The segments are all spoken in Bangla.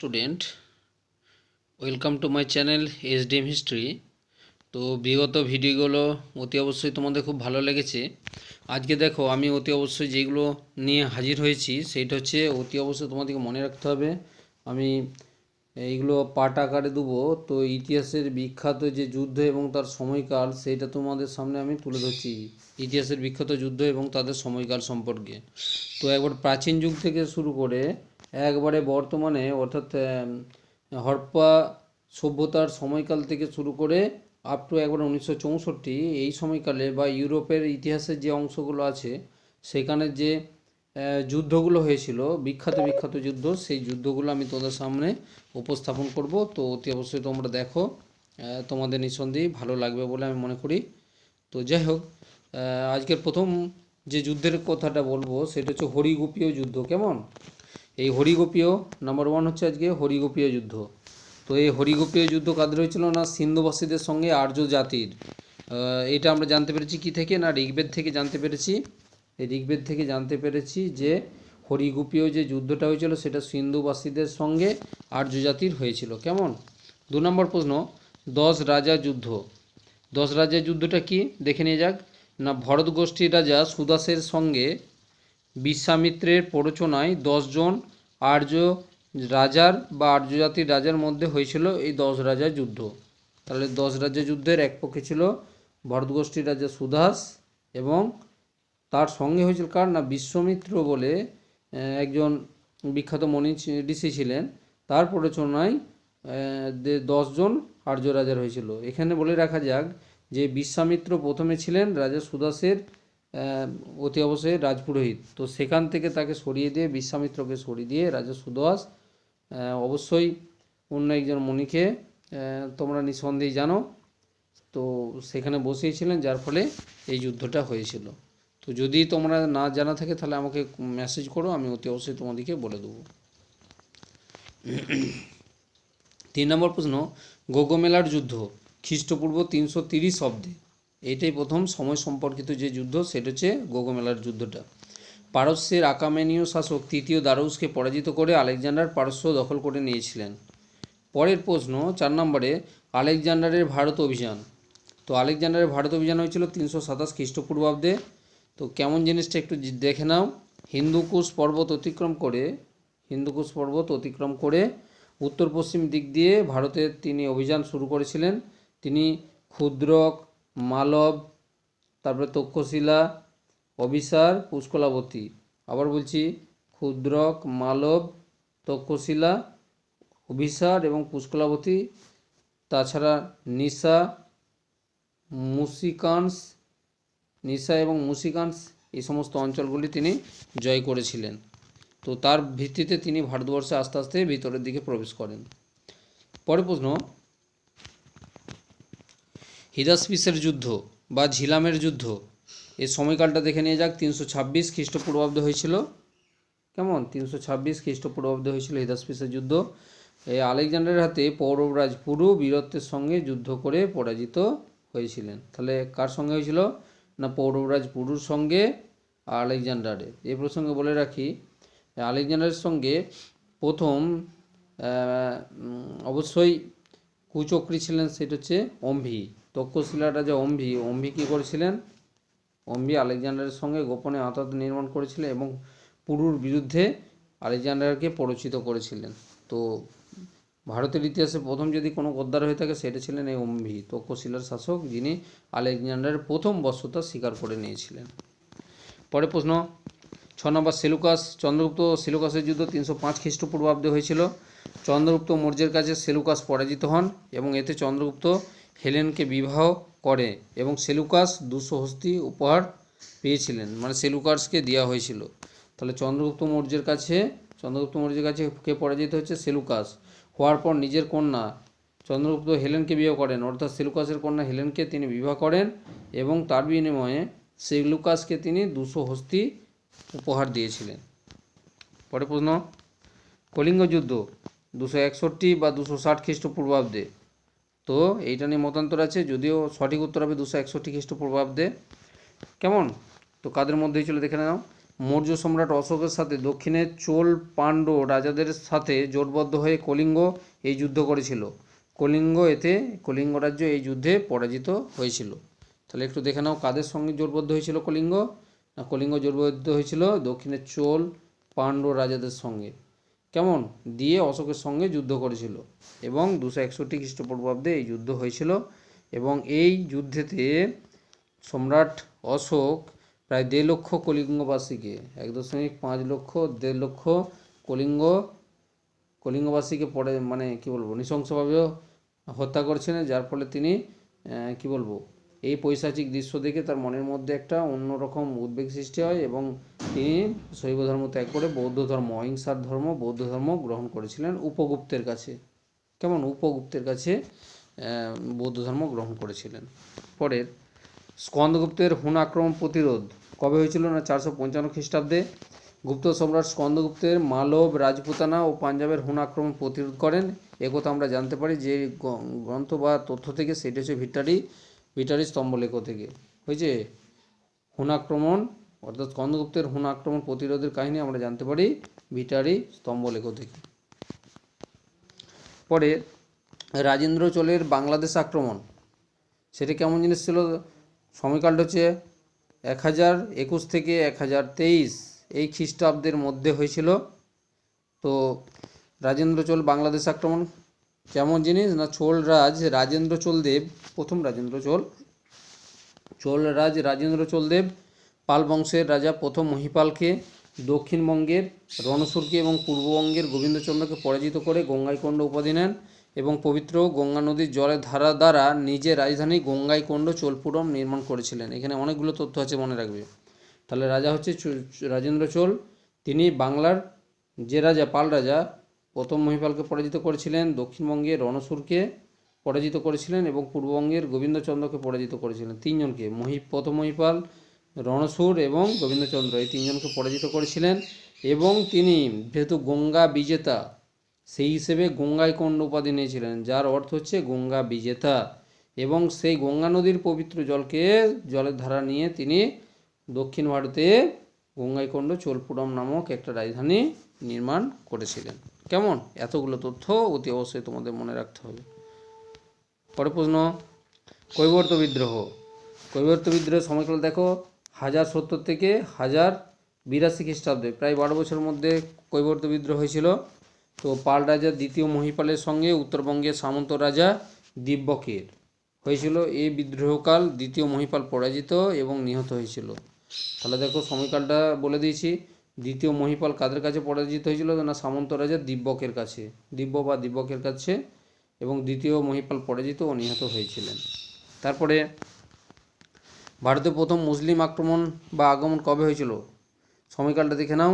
Student, welcome to my channel S DM history. তো বিগত ভিডিওগুলো অতি অবশ্যই তোমাদের খুব ভালো লেগেছে। আজকে দেখো, আমি অতি অবশ্যই যেগুলো নিয়ে হাজির হয়েছি, সেইটা হচ্ছে অতি অবশ্যই তোমাদেরকে মনে রাখতে হবে। আমি এইগুলো পাট আকারে দেবো। তো ইতিহাসের বিখ্যাত যে যুদ্ধ এবং তার সময়কাল, সেইটা তোমাদের সামনে আমি তুলে ধরছি। ইতিহাসের বিখ্যাত যুদ্ধ এবং তাদের সময়কাল সম্পর্কে। তো একবার প্রাচীন যুগ থেকে শুরু করে একবারে বর্তমানে, অর্থাৎ হরপ্পা সভ্যতার সময়কাল থেকে শুরু করে আপ টু একবার উনিশশো চৌষট্টি, এই সময়কালে বা ইউরোপের ইতিহাসের যে অংশগুলো আছে, সেখানে যে যুদ্ধগুলো হয়েছিল, বিখ্যাত বিখ্যাত যুদ্ধ, সেই যুদ্ধগুলো আমি তোমাদের সামনে উপস্থাপন করব। তো অতি অবশ্যই তোমরা দেখো তোমাদের নিঃসন্দেহে ভালো লাগবে বলে আমি মনে করি। তো যাই হোক আজকের প্রথম যে যুদ্ধের কথাটা বলব, সেটা হচ্ছে হরিগোপীয় যুদ্ধ, কেমন? এই হরিগোপীয় নাম্বার ওয়ান হচ্ছে আজকে হরিগোপীয় যুদ্ধ। তো এই হরিগোপীয় যুদ্ধ কাদের হয়েছিল না সিন্ধুবাসীদের সঙ্গে আর্য জাতির? এটা আমরা জানতে পেরেছি কি থেকে না ঋগ্বেদ থেকে জানতে পেরেছি? এই ঋগ্বেদ থেকে জানতে পেরেছি যে হরিগোপীয় যে যুদ্ধটা হয়েছিল সেটা সিন্ধুবাসীদের সঙ্গে আর্য জাতির হয়েছিল। কেমন? দু নম্বর প্রশ্ন, দশ রাজা যুদ্ধ। দশ রাজা যুদ্ধটা কি? দেখে নিয়ে যাক। না ভরত গোষ্ঠীর রাজা সুদাসের সঙ্গে বিশ্বামিত্রের প্ররোচনায় দশজন আর্য রাজার বা আর্য জাতির রাজার মধ্যে হয়েছিল এই দশ রাজার যুদ্ধ। তাহলে দশ রাজা যুদ্ধের এক পক্ষে ছিল ভরত গোষ্ঠীর রাজা সুদাস এবং তার সঙ্গে হয়েছিল কার না বিশ্বমিত্র বলে একজন বিখ্যাত মণি ঋষি ছিলেন। তার প্ররোচনায় দশজন আর্য রাজার হয়েছিল। এখানে বলে রাখা যাক যে বিশ্বামিত্র প্রথমে ছিলেন রাজা সুদাসের অতি অবশ্যই রাজপুরোহিত তো সেখান থেকে তাকে সরিয়ে দিয়ে বিশ্বামিত্রকে সরিয়ে দিয়ে রাজা সুদাস অবশ্যই অন্য একজন মণিকে তোমরা নিঃসন্দেহে জানো। তো সেখানে বসিয়েছিলেন, যার ফলে এই যুদ্ধটা হয়েছিল। তো যদি তোমরা না জানা থাকে, তাহলে আমাকে মেসেজ করো, আমি অতি অবশ্যই তোমাদেরকে বলে দেবো। তিন নম্বর প্রশ্ন, গোগমেলার যুদ্ধ, খ্রিস্টপূর্ব তিনশো তিরিশ অব্দে এইটাই প্রথম সময় সম্পর্কিত যে যুদ্ধ, সেটা হচ্ছে গোগমেলার যুদ্ধটা। পারস্যের আকামেনীয় শাসক তৃতীয় দারুসকে পরাজিত করে আলেকজান্ডার পারস্য দখল করে নিয়েছিলেন। পরের প্রশ্ন, চার নম্বরে, আলেকজান্ডারের ভারত অভিযান। তো আলেকজান্ডারের ভারত অভিযান হয়েছিল তিনশো সাতাশ খ্রিস্টপূর্বাব্দে। তো কেমন জিনিসটা একটু দেখে নাও। হিন্দুকুশ পর্বত অতিক্রম করে, হিন্দুকুশ পর্বত অতিক্রম করে উত্তর পশ্চিম দিক দিয়ে ভারতের তিনি অভিযান শুরু করেছিলেন। তিনি ক্ষুদ্রক মালব, তারপরে তক্ষশিলা অবিসার পুষ্কলাবতী। আবার বলছি, ক্ষুদ্রক, মালব, তক্ষশিলা, অভিসার এবং পুষ্কলাবতী। তাছাড়া নিশা মুসিকান্স নিশা এবং মুসিকান্স, এই সমস্ত অঞ্চলগুলি তিনি জয় করেছিলেন। তো তার ভিত্তিতে তিনি ভারতবর্ষে আস্তে আস্তে ভিতরের দিকে প্রবেশ করেন। পরের প্রশ্ন হিদাসপিসের যুদ্ধ বা ঝিলামের যুদ্ধ এই সময়কালটা দেখে নিয়ে যাক, তিনশো ছাব্বিশ খ্রিস্টপূর্বাব্দে হয়েছিল। কেমন? তিনশো ছাব্বিশ খ্রিস্টপূর্বাব্দে হয়েছিল হিদাসপিসের যুদ্ধ। এই আলেকজান্ডারের হাতে পৌরবরাজ পুরু বীরত্বের সঙ্গে যুদ্ধ করে পরাজিত হয়েছিলেন। তাহলে কার সঙ্গে হয়েছিল? না পৌরবরাজ পুরুর সঙ্গে? আলেকজান্ডারের এই প্রসঙ্গে বলে রাখি আলেকজান্ডারের সঙ্গে প্রথম অবশ্যই কুচক্রী ছিলেন, সেটা হচ্ছে অম্ভি। তক্ষশিলার রাজা অম্ভি অম্ভি কী করেছিলেন? অম্বি আলেকজান্ডারের সঙ্গে গোপনে আতাত নির্মাণ করেছিলেন এবং পুরুর বিরুদ্ধে আলেকজান্ডারকে পরিচিত করেছিলেন। তো ভারতের ইতিহাসে প্রথম যদি কোনো গদ্দার হয়ে থাকে, সেটা ছিলেন এই অম্বি, তক্ষশিলার শাসক, যিনি আলেকজান্ডারের প্রথম বশ্যতা স্বীকার করে নিয়েছিলেন। পরে প্রশ্ন, ছ নম্বর সেলুকাস, চন্দ্রগুপ্ত সেলুকাসের যুদ্ধ তিনশো পাঁচ খ্রিস্টপূর্বাব্দে হয়েছিল। চন্দ্রগুপ্ত মৌর্যের কাছে সেলুকাস পরাজিত হন এবং এতে চন্দ্রগুপ্ত হেলেনকে বিবাহ করে এবং সেলুকাস দুশো হস্তি উপহার পেয়েছিলেন। মানে সেলুকাসকে দেওয়া হয়েছিল। তাহলে চন্দ্রগুপ্ত মৌর্যের কাছে, চন্দ্রগুপ্ত মৌর্যের কাছে কে পরাজিত হচ্ছে সেলুকাস। হওয়ার পর নিজের কন্যা চন্দ্রগুপ্ত হেলেনকে বিয়ে করেন। অর্থাৎ সেলুকাসের কন্যা হেলেনকে তিনি বিবাহ করেন এবং তার বিনিময়ে সেলুকাসকে তিনি দুশো হস্তি উপহার দিয়েছিলেন। পরে প্রশ্ন, কলিঙ্গ যুদ্ধ দুশো একষট্টি বা দুশো ষাট খ্রিস্টপূর্বাব্দে তো এইটা নিয়ে মতান্তর আছে, যদিও সঠিক উত্তর হবে দুশো একষট্টি খ্রিস্টপূর্বাব্দে। কেমন? তো কাদের মধ্যে ছিল দেখে নাও। মৌর্য সম্রাট অশোকের সাথে দক্ষিণে চোল পাণ্ড্য রাজাদের সাথে জোটবদ্ধ হয়ে কলিঙ্গ এই যুদ্ধ করেছিল। কলিঙ্গ এতে, কলিঙ্গ রাজ্য এই যুদ্ধে পরাজিত হয়েছিল। তাহলে একটু দেখে নাও কাদের সঙ্গে জোটবদ্ধ হয়েছিল কলিঙ্গ? না, কলিঙ্গ জোটবদ্ধ হয়েছিল দক্ষিণের চোল পাণ্ড্য রাজাদের সঙ্গে। কেমন? দিয়ে অশোকের সঙ্গে যুদ্ধ করেছিল এবং দুশো একষট্টি খ্রিস্টপূর্বাব্দে এই যুদ্ধ হয়েছিল এবং এই যুদ্ধেতে সম্রাট অশোক প্রায় দেড় লক্ষ কলিঙ্গবাসীকে, এক দশমিক পাঁচ লক্ষ, দেড় লক্ষ কলিঙ্গ, কলিঙ্গবাসীকে পরে মানে কি বলব নৃশংসভাবে হত্যা করেছিলেন, যার ফলে তিনি কি বলব এই পৈশাচিক দৃশ্য দেখে তার মনের মধ্যে একটা অন্যরকম উদ্বেগ সৃষ্টি হয় এবং তিনি শৈব ধর্ম ত্যাগ করে বৌদ্ধ ধর্ম, অহিংসার ধর্ম, বৌদ্ধ ধর্ম গ্রহণ করেছিলেন উপগুপ্তের কাছে। কেমন? উপগুপ্তের কাছে বৌদ্ধ ধর্ম গ্রহণ করেছিলেন। পরের, স্কন্দগুপ্তের হুন আক্রমণ প্রতিরোধ। কবে হয়েছিল না চারশো পঞ্চান্ন খ্রিস্টাব্দে? গুপ্ত সম্রাট স্কন্দগুপ্তের মালব, রাজপুতানা ও পাঞ্জাবের হুন আক্রমণ প্রতিরোধ করেন। একথা আমরা জানতে পারি যে গ্রন্থ বা তথ্য থেকে সেটি হচ্ছে ভিটারি ভিটারি স্তম্ভলেখ থেকে। হয়েছে হুন আক্রমণ অর্থাৎ স্কন্দগুপ্তের হুন আক্রমণ প্রতিরোধের কাহিনী আমরা জানতে পারি ভিটারি স্তম্ভলেখ থেকে। পরে রাজেন্দ্র চোলের বাংলাদেশ আক্রমণ। সেটা কেমন জিনিস ছিল? সময়কালটা হচ্ছে এক হাজার একুশ থেকে এক হাজার তেইশ। এই খ্রিস্টাব্দের মধ্যে হয়েছিল। তো রাজেন্দ্র চোল বাংলাদেশ আক্রমণ কেমন জিনিস না চোল রাজ রাজেন্দ্র চোল দেব প্রথম রাজেন্দ্র চোল। চোল রাজ রাজেন্দ্র চোলদেব, পাল বংশের রাজা প্রথম মহিপালকে, দক্ষিণবঙ্গের রণসুরকে এবং পূর্ববঙ্গের গোবিন্দচন্দ্রকে পরাজিত করে গঙ্গাইকোণ্ড উপাধি নেন এবং পবিত্র গঙ্গা নদীর জলের ধারা দ্বারা নিজের রাজধানী গঙ্গাইকোণ্ড চোলপুরম নির্মাণ করেছিলেন। এখানে অনেকগুলো তথ্য আছে মনে রাখবে। তাহলে রাজা হচ্ছে রাজেন্দ্র চোল। তিনি বাংলার যে রাজা, পাল রাজা প্রথম মহিপালকে পরাজিত করেছিলেন দক্ষিণবঙ্গের রণসুরকে পরাজিত করেছিলেন এবং পূর্ববঙ্গের গোবিন্দচন্দ্রকে পরাজিত করেছিলেন। তিনজনকে মহি, প্রথম মহিপাল, রণসুর এবং গোবিন্দচন্দ্র এই তিনজনকে পরাজিত করেছিলেন এবং তিনি যেহেতু গঙ্গা বিজেতা, সেই হিসেবে গঙ্গাইকণ্ড উপাধি নিয়েছিলেন, যার অর্থ হচ্ছে গঙ্গা বিজেতা এবং সেই গঙ্গা নদীর পবিত্র জলকে, জলের ধারা নিয়ে তিনি দক্ষিণ ভারতে গঙ্গাইকণ্ড চোলপুরম নামক একটা রাজধানী নির্মাণ করেছিলেন। কেমন? এতগুলো তথ্য অতি অবশ্যই তোমাদের মনে রাখতে হবে। পরে প্রশ্ন, কৈবর্ত বিদ্রোহ। কৈবর্ত বিদ্রোহের সময়কাল দেখো, হাজার সত্তর থেকে হাজার বিরাশি খ্রিস্টাব্দে, প্রায় বারো বছরের মধ্যে কৈবর্ত বিদ্রোহ হয়েছিল। তো পাল রাজা দ্বিতীয় মহিপালের সঙ্গে উত্তরবঙ্গের সামন্ত রাজা দিব্যকের। হয়েছিল এই বিদ্রোহকাল দ্বিতীয় মহিপাল পরাজিত এবং নিহত হয়েছিল। তাহলে দেখো সময়কালটা বলে দিয়েছি দ্বিতীয় মহিপাল কাদের কাছে পরাজিত হয়েছিল? না, সামন্ত রাজা দিব্যকের কাছে। দিব্য বা দিব্যকের কাছে এবং দ্বিতীয় মহিপাল পরাজিত ও নিহত হয়েছিলেন। তারপরে ভারতে প্রথম মুসলিম আক্রমণ বা আগমন কবে হয়েছিল? সময়কালটা দেখে নাও।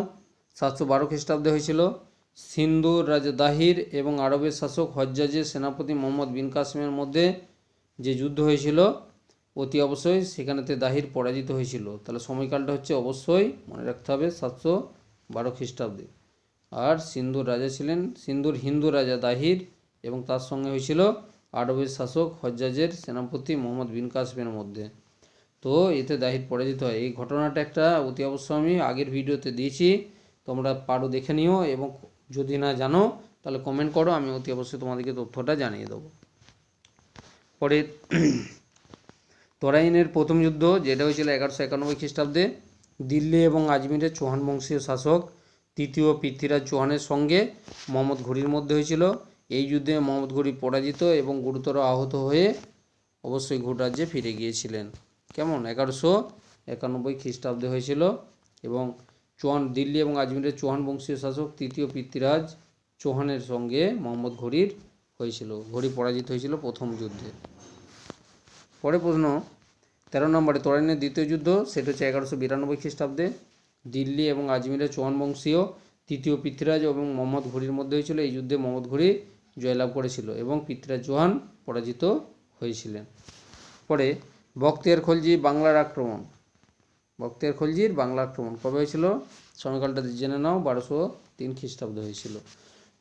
সাতশো বারো খ্রিস্টাব্দে হয়েছিল। সিন্ধুর রাজা দাহির এবং আরবের শাসক হজ্জাজের সেনাপতি মোহাম্মদ বিন কাসিমের মধ্যে যে যুদ্ধ হয়েছিল অতি অবশ্যই সেখানেতে দাহির পরাজিত হয়েছিল। তাহলে সময়কালটা হচ্ছে অবশ্যই মনে রাখতে হবে সাতশো বারো খ্রিস্টাব্দে। আর সিন্ধুর রাজা ছিলেন, সিন্ধুর হিন্দু রাজা দাহির এবং তার সঙ্গে হয়েছিল আরবের শাসক হজ্জাজের সেনাপতি মোহাম্মদ বিন কাসিমের মধ্যে। তো এতে দাহির পরাজিত হয়। এই ঘটনাটা একটা অতি অবশ্য আমি আগের ভিডিওতে দিয়েছি, তোমরা পারো দেখে নিও এবং যদি না জানো, তাহলে কমেন্ট করো, আমি অতি অবশ্যই তোমাদেরকে তথ্যটা জানিয়ে দেবো। পরে তরাইনের প্রথম যুদ্ধ, যেটা হয়েছিল এগারোশো একানব্বই খ্রিস্টাব্দে, দিল্লি এবং আজমিরের চৌহান বংশীয় শাসক তৃতীয় পৃথ্বীরাজ চৌহানের সঙ্গে মোহাম্মদ ঘুরির মধ্যে হয়েছিল। এই যুদ্ধে মোহাম্মদ ঘুরি পরাজিত এবং গুরুতর আহত হয়ে অবশ্যই ঘুর রাজ্যে ফিরে গিয়েছিলেন। কেমন? এগারোশো একানব্বই খ্রিস্টাব্দে হয়েছিল এবং চৌহান, দিল্লি এবং আজমিরের চৌহান বংশীয় শাসক তৃতীয় পৃথ্বীরাজ চৌহানের সঙ্গে মোহাম্মদ ঘুরির হয়েছিল। ঘুরি পরাজিত হয়েছিল প্রথম যুদ্ধে। পরে প্রশ্ন তেরো নম্বরে তরাইনের দ্বিতীয় যুদ্ধ, সেটা হচ্ছে এগারোশো বিরানব্বই খ্রিস্টাব্দে। দিল্লি এবং আজমিরের চৌহান বংশীয় তৃতীয় পৃথ্বীরাজ এবং মোহাম্মদ ঘুরির মধ্যে হয়েছিল। এই যুদ্ধে মোহাম্মদ ঘুরি জয়লাভ করেছিল এবং পৃথ্বীরাজ চৌহান পরাজিত হয়েছিলেন। পরে বক্তিয়ার খলজি বাংলার আক্রমণ। বক্তিয়ার খলজির বাংলা আক্রমণ কবে হয়েছিল? সময়কালটা জেনে নাও, বারোশো তিন খ্রিস্টাব্দে হয়েছিল।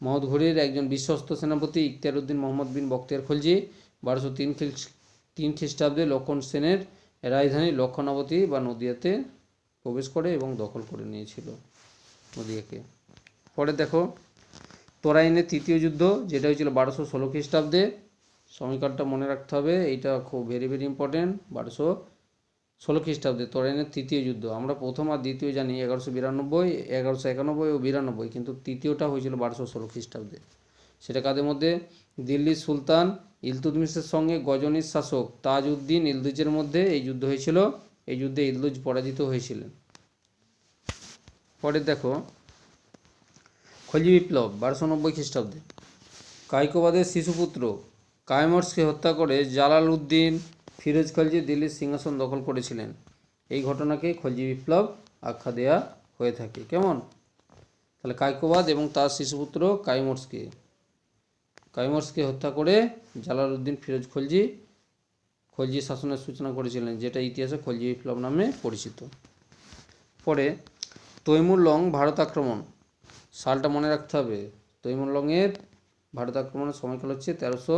মোহাম্মদ ঘুরির একজন বিশ্বস্ত সেনাপতি ইখতিয়ার উদ্দিন মোহাম্মদ বিন বক্তিয়ার খলজি, বারোশো তিন তিন খ্রিস্টাব্দে লক্ষণ সেনের রাজধানী লক্ষণাবতী বা নদিয়াতে প্রবেশ করে এবং দখল করে নিয়েছিল নদিয়াকে। পরে দেখো তোরাইনের তৃতীয় যুদ্ধ, যেটা হয়েছিল বারোশো ষোলো খ্রিস্টাব্দে। সময়কালটা মনে রাখতে হবে, এইটা খুব ভেরি ভেরি ইম্পর্টেন্ট বারোশো ষোলো খ্রিস্টাব্দে তোরাইনের তৃতীয় যুদ্ধ। আমরা প্রথম আর দ্বিতীয় জানি, এগারোশো বিরানব্বই, এগারোশো একানব্বই ও বিরানব্বই, কিন্তু তৃতীয়টা হয়েছিল বারোশো ষোলো খ্রিস্টাব্দে। সেটা কাদের মধ্যে? দিল্লির সুলতান ইলতুতমিশের সঙ্গে গজনির শাসক তাজ উদ্দিন ইলদুজের মধ্যে এই যুদ্ধ হয়েছিল। এই যুদ্ধে ইলদুজ পরাজিত হয়েছিলেন। পরে দেখো খলজি বিপ্লব, বারোশো নব্বই খ্রিস্টাব্দে কাইকোবাদের শিশুপুত্র কায়মর্সকে হত্যা করে জালাল উদ্দিন, ফিরোজ খলজি দিল্লির সিংহাসন দখল করেছিলেন। এই ঘটনাকে খলজি বিপ্লব আখ্যা দেয়া হয়ে থাকে। কেমন? তাহলে কাইকোবাদ এবং তার শিশুপুত্র কাইমর্সকে কাইমর্সকে হত্যা করে জালাল উদ্দিন ফিরোজ খলজি খলজি শাসনের সূচনা করেছিলেন, যেটা ইতিহাসে খলজি বিপ্লব নামে পরিচিত। পরে তৈমুর লং ভারত আক্রমণ। সালটা মনে রাখতে হবে, তৈমুর লংয়ের ভারত আক্রমণের সময়কাল হচ্ছে তেরোশো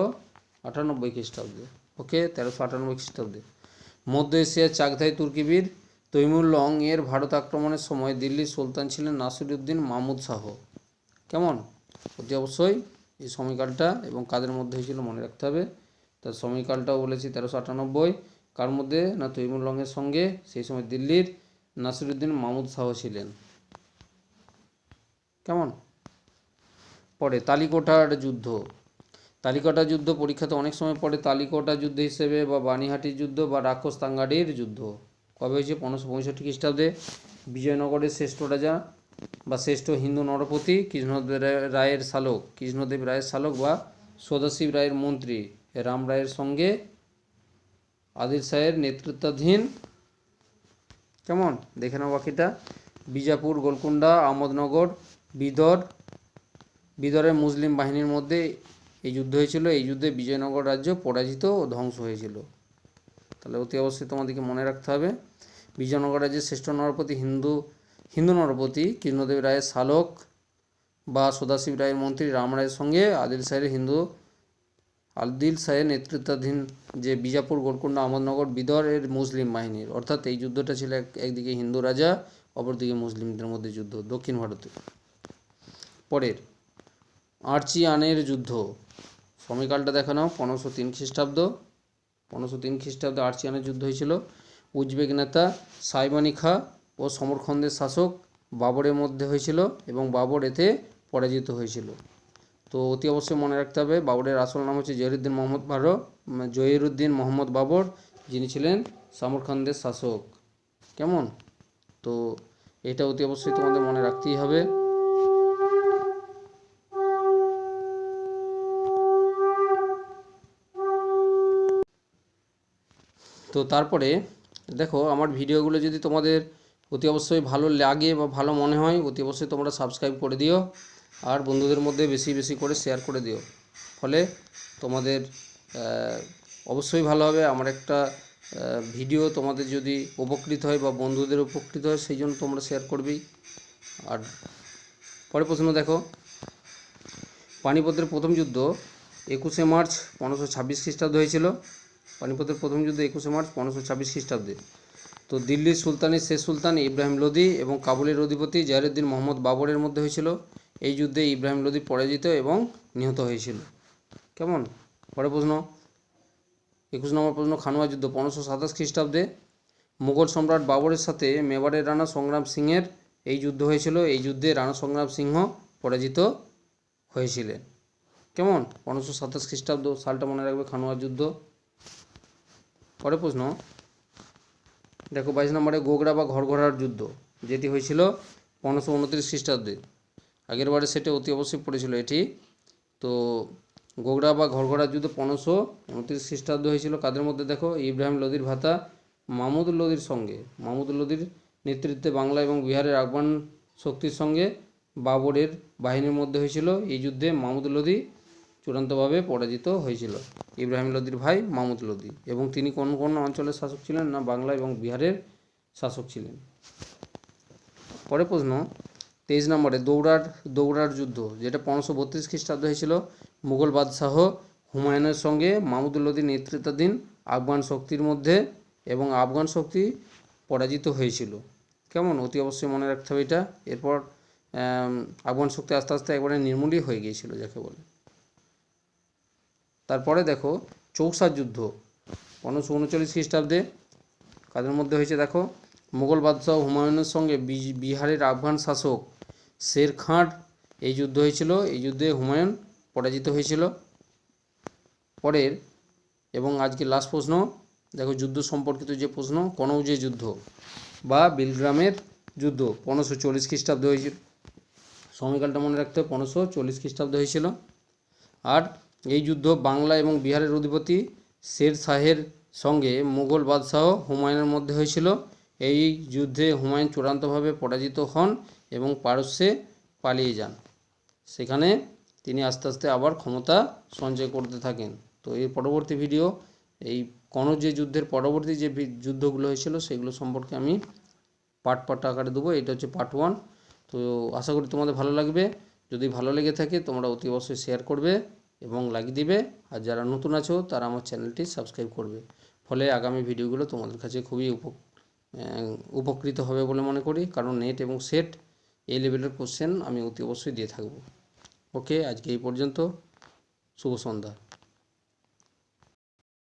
আটানব্বই খ্রিস্টাব্দে। ওকে তেরোশো আটানব্বই খ্রিস্টাব্দে। মধ্য এশিয়ার চাগধাই তুর্কিবীর তৈমুর লং এর ভারত আক্রমণের সময় দিল্লির সুলতান ছিলেন নাসিরুদ্দিন মাহমুদ শাহ। কেমন? অতি অবশ্যই এই সময়কালটা এবং কাদের মধ্যে হয়েছিল মনে রাখতে হবে। তার সময়কালটাও বলেছি তেরোশো আটানব্বই। কার মধ্যে? না তৈমুর লংয়ের সঙ্গে, সেই সময় দিল্লির নাসিরুদ্দিন মাহমুদ শাহ ছিলেন। কেমন? পরে তালিকোটার যুদ্ধ। তালিকোটা যুদ্ধ পরীক্ষাতে অনেক সময় পড়ে তালিকোটা যুদ্ধ হিসেবে বা বানিহাটির যুদ্ধ বা রাক্ষস তাঙ্গাড়ির যুদ্ধ। কবে হয়েছে? পনেরোশো পঁয়ষট্টি খ্রিস্টাব্দে বিজয়নগরের শ্রেষ্ঠ রাজা বা শ্রেষ্ঠ হিন্দু নরপতি কৃষ্ণদেব রায়ের শালক, কৃষ্ণদেব রায়ের শালক বা সদাশিব রায়ের মন্ত্রী রাম রায়ের সঙ্গে আদিল শাহের নেতৃত্বাধীন। কেমন? দেখে নাও বাকিটা। বিজাপুর গোলকুন্ডা আহমদনগর, বিদর। বিদরের মুসলিম বাহিনীর মধ্যে এই যুদ্ধ হয়েছিল। এই যুদ্ধে বিজয়নগর রাজ্য পরাজিত ও ধ্বংস হয়েছিল। তাহলে অতি অবশ্যই তোমাদেরকে মনে রাখতে হবে, বিজয়নগর রাজ্যের শ্রেষ্ঠ নরপতি হিন্দু হিন্দু নরপতি কৃষ্ণদেব রায়ের শালক বা সদাশিব রায়ের মন্ত্রী রাম রায়ের সঙ্গে আদিল শাহের হিন্দু, আদিল শাহের নেতৃত্বাধীন যে বিজাপুর গোলকুন্ডা আহমদনগর বিদর এর মুসলিম বাহিনীর, অর্থাৎ এই যুদ্ধটা ছিল এক- একদিকে হিন্দু রাজা, অপরদিকে মুসলিমদের মধ্যে যুদ্ধ, দক্ষিণ ভারতে। পরের আর্চিয়ানের যুদ্ধ। সময়কালটা দেখানো পনেরোশো তিন খ্রিস্টাব্দ। পনেরোশো তিন খ্রিস্টাব্দে আর্চিয়ানের যুদ্ধ হয়েছিল। উজবেক নেতা সাইবানি খা ও সমরখন্দের শাসক বাবরের মধ্যে হয়েছিল এবং বাবর এতে পরাজিত হয়েছিল। তো অতি অবশ্যই মনে রাখতে হবে, বাবরের আসল নাম হচ্ছে জহিরুদ্দিন মোহাম্মদ বারো। জহিরুদ্দিন মোহাম্মদ বাবর, যিনি ছিলেন সামরখানদের শাসক। কেমন? তো এটা অতি অবশ্যই তোমাদের মনে রাখতেই হবে। তো তারপরে দেখো, আমার ভিডিওগুলো যদি তোমাদের অতি অবশ্যই ভালো লাগে বা ভালো মনে হয়, অতি অবশ্যই তোমরা সাবস্ক্রাইব করে দিও আর বন্ধুদের মধ্যে বেশি বেশি করে শেয়ার করে দিও। ফলে তোমাদের অবশ্যই ভালো হবে। আমার একটা ভিডিও তোমাদের যদি উপকৃত হয় বা বন্ধুদের উপকৃত হয়, সেই জন্য তোমরা শেয়ার করবেই। আর পরের প্রশ্ন দেখো। পানিপথের প্রথম যুদ্ধ একুশে মার্চ পনেরোশো ছাব্বিশ খ্রিস্টাব্দে হয়েছিল। পানিপথের প্রথম যুদ্ধ একুশে মার্চ পনেরোশো ছাব্বিশ খ্রিস্টাব্দে। তো দিল্লির সুলতানের শেষ সুলতান ইব্রাহিম লোদি এবং কাবুলের অধিপতি জাহিরুদ্দিন মোহাম্মদ বাবরের মধ্যে হয়েছিল। এই যুদ্ধে ইব্রাহিম লোদি পরাজিত এবং নিহত হয়েছিল। কেমন? পরের প্রশ্ন। একুশ নম্বর প্রশ্ন, খানুয়া যুদ্ধ, পনেরোশো সাতাশ খ্রিস্টাব্দে মুঘল সম্রাট বাবরের সাথে মেবারের রানা সংগ্রাম সিংয়ের এই যুদ্ধ হয়েছিল। এই যুদ্ধে রানা সংগ্রাম সিংহ পরাজিত হয়েছিলেন। কেমন? পনেরোশো সাতাশ খ্রিস্টাব্দ, সালটা মনে রাখবে খানোয়ার যুদ্ধ। পরের প্রশ্ন। দেখো বাইশ নম্বরে গোগরা বা ঘরঘরার যুদ্ধ, যেটি হয়েছিল পনেরোশো উনত্রিশ খ্রিস্টাব্দে। আগের বারে সেটা অতি অবশ্যই পড়েছিল এটি। তো গোগরা বা ঘরঘরার যুদ্ধ পনেরোশো উনত্রিশ খ্রিস্টাব্দে হয়েছিল। কাদের মধ্যে দেখো? ইব্রাহিম লোদির ভাতা, মাহমুদ লোদির সঙ্গে। মাহমুদ লোদির নেতৃত্বে বাংলা এবং বিহারের আফগান শক্তির সঙ্গে বাবরের বাহিনীর মধ্যে হয়েছিল এই যুদ্ধে মাহমুদ লোদি। চূড়ান্তভাবে পরাজিত হয়েছিল। ইব্রাহিম লোদির ভাই মাহমুদ লোদি এবং তিনি কোন কোন অঞ্চলের শাসক ছিলেন না বাংলা এবং বিহারের শাসক ছিলেন? পরের প্রশ্ন, তেইশ নম্বরে দৌড়ার দৌড়ার যুদ্ধ, যেটা পনেরোশো বত্রিশ খ্রিস্টাব্দে হয়েছিল, মুঘল বাদশাহ হুমায়ুনের সঙ্গে মাহমুদুল লোদির নেতৃত্বাধীন আফগান শক্তির মধ্যে এবং আফগান শক্তি পরাজিত হয়েছিল। কেমন? অতি অবশ্যই মনে রাখতে হবে এটা। এরপর আফগান শক্তি আস্তে আস্তে একবারে নির্মূলই হয়ে গিয়েছিল, যাকে বলে। তারপরে দেখো চৌসার যুদ্ধ, পনেরোশো উনচল্লিশ খ্রিস্টাব্দে। কাদের মধ্যে হয়েছে দেখো? মুঘল বাদশাহ হুমায়ুনের সঙ্গে বিহারের আফগান শাসক শের খাঁর এই যুদ্ধ হয়েছিল। এই যুদ্ধে হুমায়ুন পরাজিত হয়েছিল। পরের এবং আজকে লাস্ট প্রশ্ন, দেখো যুদ্ধ সম্পর্কিত যে প্রশ্ন কনৌজের যুদ্ধ বা বিলগ্রামের যুদ্ধ, পনেরোশো চল্লিশ খ্রিস্টাব্দে হয়েছিল। সময়কালটা মনে রাখতে হবে, পনেরোশো চল্লিশ খ্রিস্টাব্দে হয়েছিল। আর এই যুদ্ধ বাংলা এবং বিহারের অধিপতি শের শাহের সঙ্গে মুঘল বাদশাহ হুমায়ুনের মধ্যে হয়েছিল। এই যুদ্ধে হুমায়ুন চূড়ান্তভাবে পরাজিত হন এবং পারস্যে পালিয়ে যান। সেখানে তিনি আস্তে আস্তে আবার ক্ষমতা সঞ্চয় করতে থাকেন। তো এর পরবর্তী ভিডিও এই কনৌজ যে যুদ্ধের পরবর্তী যে যুদ্ধগুলো হয়েছিল সেগুলো সম্পর্কে আমি পার্ট পার্ট আকারে দেবো। এটা হচ্ছে পার্ট ওয়ান তো আশা করি তোমাদের ভালো লাগবে। যদি ভালো লেগে থাকে তোমরা অতি অবশ্যই শেয়ার করবে। এবং লাইক দিবে। আর যারা নতুন আছো, তারা আমার চ্যানেলটি সাবস্ক্রাইব করবে। ফলে আগামী ভিডিওগুলো তোমাদের কাছে খুবই উপ উপকৃত হবে বলে মনে করি। কারণ নেট এবং সেট এই লেভেলের কোশ্চেন আমি অতি অবশ্যই দিয়ে থাকব। ওকে আজকে এই পর্যন্ত। শুভ সন্ধ্যা।